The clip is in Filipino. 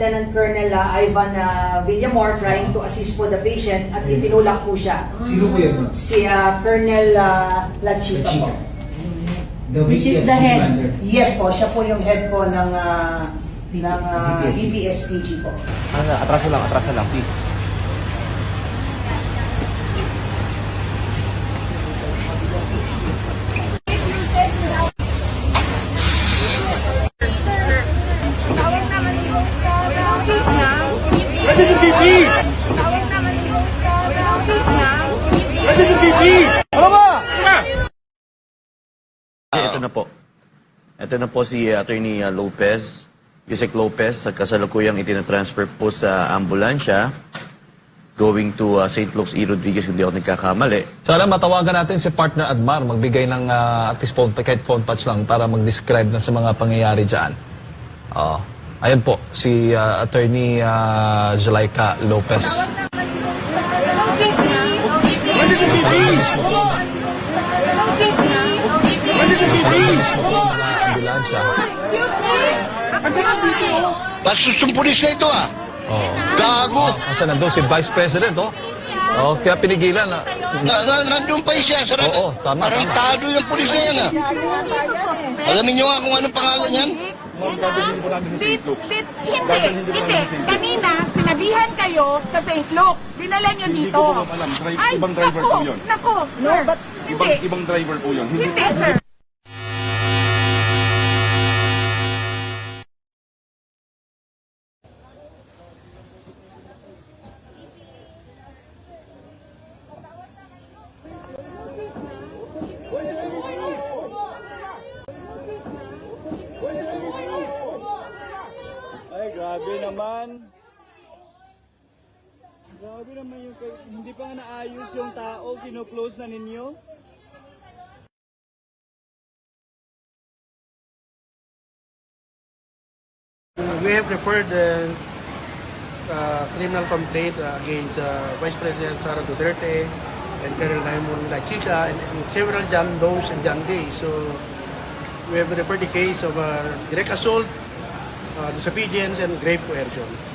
Lieutenant Colonel uh, Ivan uh, Villamor trying to assist po the patient at itinulak po siya. Sino po yan? Si uh, Colonel uh, Lanchita po. The Which is the head. commander. Yes po, siya po yung head po ng uh, ng uh. DPSPG po. Ano, atraso lang, atraso lang, please. Ah, ito na po. Ito na po si uh, Attorney uh, Lopez, Yusek Lopez, sa kasalukuyang itinatransfer po sa ambulansya going to uh, St. Luke's E. Rodriguez, kung di ako nagkakamali. Sana matawagan natin si partner Admar, magbigay ng ah, at least phone, kahit phone patch lang para mag-describe na sa mga pangyayari dyan. Oo. ayan po, si ah, attorney uh, Zulaika Lopez. Ambulansya. Bastos yung pulis na ito ah. Oo. Gago. Kasi nandun si Vice President, oh. Oh, kaya pinigilan na. Na, na, nandun pa siya. Sarap. Oo, tama, Tarantado yung pulis na yan ah. Alamin nyo nga kung anong pangalan yan? Dit, dit, hindi, hindi. Kanina, sinabihan kayo sa St. Luke. Dinala nyo dito. ko po alam. Drive- Ay, ibang driver naku, po yun. Naku, no, but, Ibang, hindi. ibang driver po yun. Hindi Hindi, sir. Grabe naman. Grabe naman yung hindi pa naayos yung tao, kino-close na ninyo. We have referred the uh, criminal complaint uh, against uh, Vice President Sara Duterte and Colonel Raymond Lachica and, and several John Does and John Days. So we have referred the case of uh, direct assault, uh, disobedience, and grave coercion.